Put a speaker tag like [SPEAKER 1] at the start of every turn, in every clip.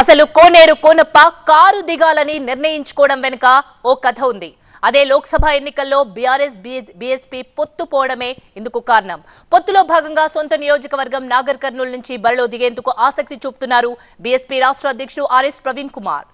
[SPEAKER 1] అసలు కోనేరు కోనప్ప కారు దిగాలని నిర్ణయించుకోవడం వెనుక ఓ కథ ఉంది. అదే లోక్సభ ఎన్నికల్లో బీఆర్ఎస్ బీఎస్పీ పొత్తు పోవడమే ఇందుకు కారణం. పొత్తులో భాగంగా సొంత నియోజకవర్గం నాగర్ కర్నూలు నుంచి బరిలో దిగేందుకు ఆసక్తి చూపుతున్నారు బీఎస్పీ రాష్ట్ర అధ్యక్షుడు ఆర్ఎస్ ప్రవీణ్ కుమార్.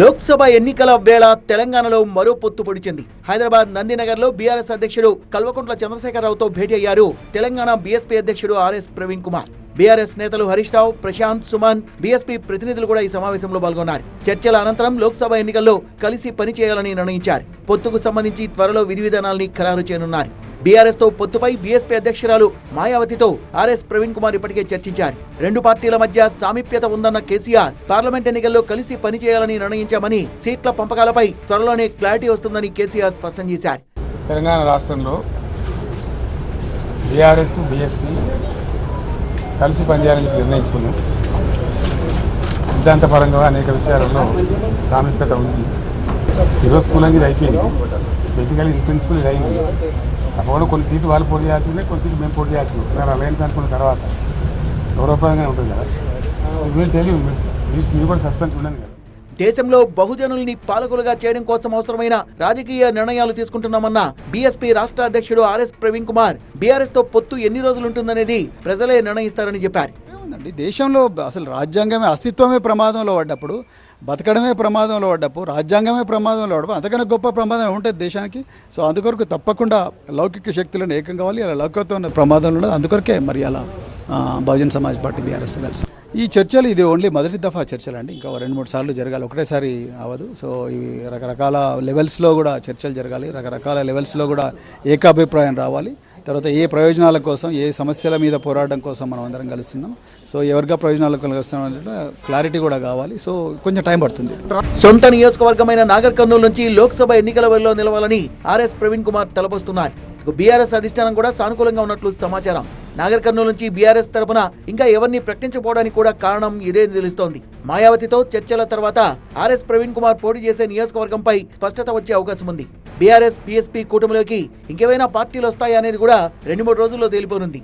[SPEAKER 2] లోక్సభ ఎన్నికల వేళ తెలంగాణలో మరో పొత్తు పొడిచింది. హైదరాబాద్ నందినగర్లో బీఆర్ఎస్ అధ్యక్షుడు కల్వకుంట్ల చంద్రశేఖరరావుతో భేటీ అయ్యారు తెలంగాణ బీఎస్పీ అధ్యక్షుడు ఆర్ఎస్ ప్రవీణ్ కుమార్. బీఆర్ఎస్ నేతలు హరీష్ రావు ప్రశాంత్ సుమన్ బీఎస్పీ ప్రతినిధులు కూడా ఈ సమావేశంలో పాల్గొన్నారు. చర్చల అనంతరం లోక్సభ ఎన్నికల్లో కలిసి పనిచేయాలని నిర్ణయించారు. పొత్తుకు సంబంధించి త్వరలో విధి విధానాల్ని ఖరారు చేయనున్నారు. బీఆర్ఎస్తో పొత్తుపై బీఎస్పీ అధ్యక్షురాలు మాయావతితో ఆర్ఎస్ ప్రవీణ్ కుమార్ ఇప్పటికే చర్చించారు. రెండు పార్టీల మధ్య సామీప్యత ఉందన్న కేసీఆర్ పార్లమెంట్ ఎన్నికల్లో కలిసి పనిచేయాలని నిర్ణయించామని సీట్ల పంపకాలపై త్వరలోనే క్లారిటీ వస్తుందని కేసీఆర్ స్పష్టం చేశారు.
[SPEAKER 3] తెలంగాణ రాష్ట్రంలో బీఆర్ఎస్ బీఎస్పీ కలిసి పనిచేయాలని నిర్ణయించుకున్నాం. సిద్ధాంతపరంగా అనేక విషయాలలో సామీప్యత ఉంది. ఈరోజు స్కూల్ ఇది అయిపోయింది. బేసికలీ ఇది ప్రిన్సిపల్ ఇది అయింది. అప్పుడు కొన్ని సీట్లు వాళ్ళు పోటీ చేయాల్సిందే కొన్ని సీట్లు మేము పోటీ చేయాల్సింది. సార్ అలయన్స్ అనుకున్న తర్వాత గౌరవప్రదంగానే ఉంటుంది కదా. వీళ్ళు తెలియదు మీరు కూడా సస్పెన్స్ ఉండదు కదా.
[SPEAKER 2] దేశంలో బహుజనుల్ని పాలకులుగా చేయడం కోసం అవసరమైన రాజకీయ నిర్ణయాలు తీసుకుంటున్నామన్న బీఎస్పీ రాష్ట్ర అధ్యక్షుడు ఆర్ఎస్ ప్రవీణ్ కుమార్ బీఆర్ఎస్తో పొత్తు ఎన్ని రోజులుంటుందనేది ప్రజలే నిర్ణయిస్తారని చెప్పారు.
[SPEAKER 4] ఏముందండి? దేశంలో అసలు రాజ్యాంగమే అస్తిత్వమే ప్రమాదంలో పడ్డప్పుడు బతకడమే ప్రమాదంలో పడ్డప్పుడు రాజ్యాంగమే ప్రమాదంలో పడ్డప్పుడు అంతకన్నా గొప్ప ప్రమాదం ఉంటుంది దేశానికి? సో అందుకొరకు తప్పకుండా లౌకిక శక్తులను ఏకం కావాలి అలా లౌకికతో ఉన్న ప్రమాదంలో ఉండదు అందుకొరకే మరి అలా బహుజన్ సమాజ్ పార్టీ బీఆర్ఎస్ కలిసి ఈ చర్చలు ఇది ఓన్లీ మొదటి దఫా చర్చలు అండి ఇంకా రెండు మూడు సార్లు జరగాలి. ఒకటేసారి అవ్వదు. సో ఇవి రకరకాల లెవెల్స్లో కూడా చర్చలు జరగాలి. రకరకాల లెవెల్స్లో కూడా ఏకాభిప్రాయం రావాలి. తర్వాత ఏ ప్రయోజనాల కోసం ఏ సమస్యల మీద పోరాటం కోసం మనం అందరం కలుస్తున్నాం. సో ఎవరిగా ప్రయోజనాలు కలుస్తున్నాం అంటే క్లారిటీ కూడా కావాలి. సో కొంచెం టైం పడుతుంది.
[SPEAKER 2] సొంత నియోజకవర్గమైన నాగర్ కర్నూలు నుంచి లోక్సభ ఎన్నికల వల్ల నిలవాలని ఆర్ఎస్ ప్రవీణ్ కుమార్ తలపొస్తున్నారు బీఆర్ఎస్ అధిష్టానం కూడా సానుకూలంగా ఉన్నట్లు సమాచారం. నాగర్ కర్నూలు నుంచి బీఆర్ఎస్ తరపున ఇంకా ఎవరిని ప్రకటించబోవడానికి కూడా కారణం ఇదే తెలుస్తోంది. మాయావతితో చర్చల తర్వాత ఆర్ఎస్ ప్రవీణ్ కుమార్ పోటీ చేసే నియోజకవర్గంపై స్పష్టత వచ్చే అవకాశం ఉంది. బీఆర్ఎస్ బీఎస్పీ కూటమిలోకి ఇంకేవైనా పార్టీలు వస్తాయా అనేది కూడా రెండు మూడు రోజుల్లో తేలిపోనుంది.